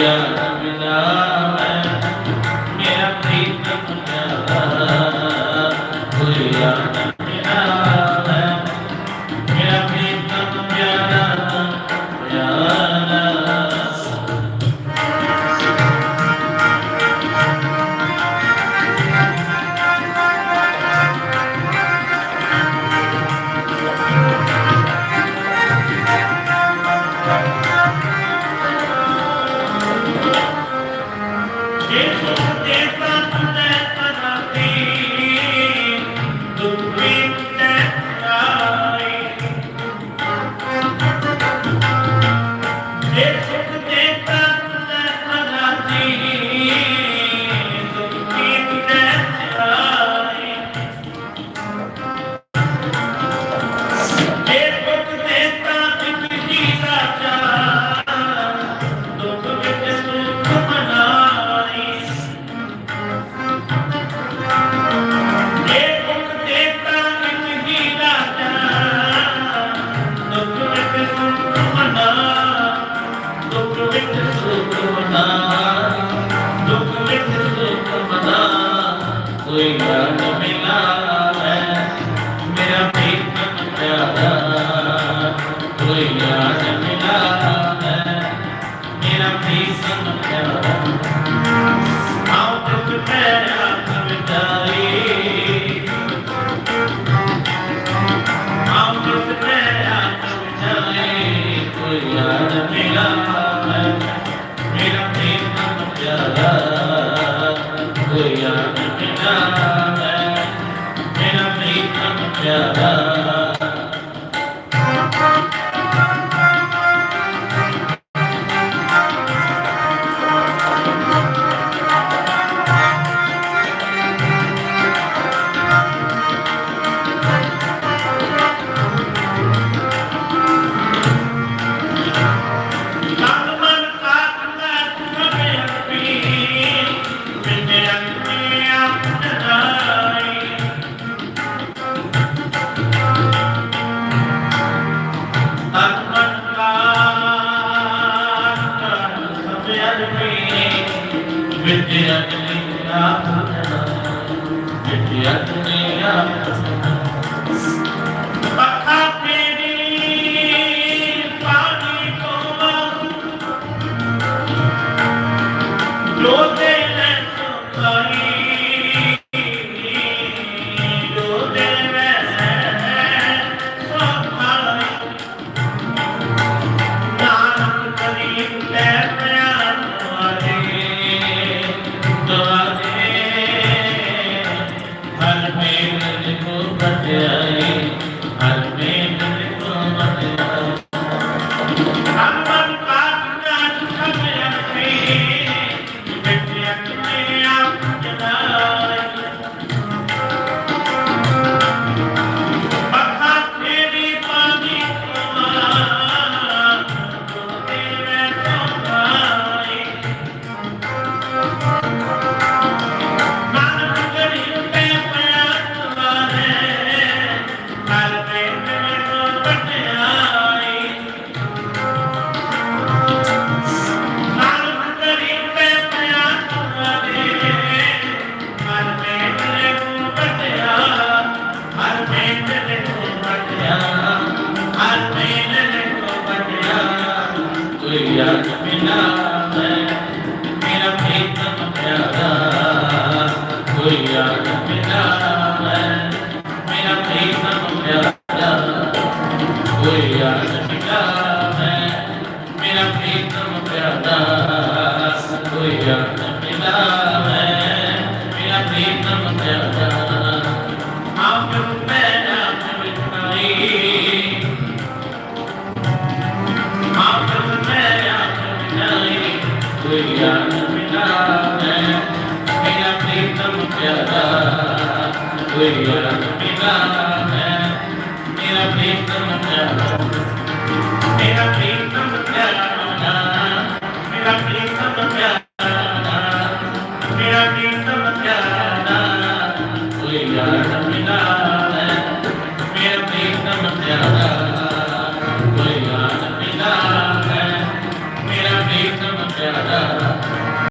Yeah. Thank you. ਕੋਈ ਮਨ ਮਿਲਾਵੇ, ਮੇਰਾ ਪ੍ਰੀਤਮ ਪਿਆਰਾ। ਕੋਈ ਯਾਦ ਮਿਲਾਵੇ, ਮੇਰਾ ਪ੍ਰੀਤਮ ਪਿਆਰਾ। ਆਉ ਤੁਝ ਪੈਰਾਂ ਤਵ ਤਾਰੀ لا Yeah. ਪ੍ਰੀਤਮ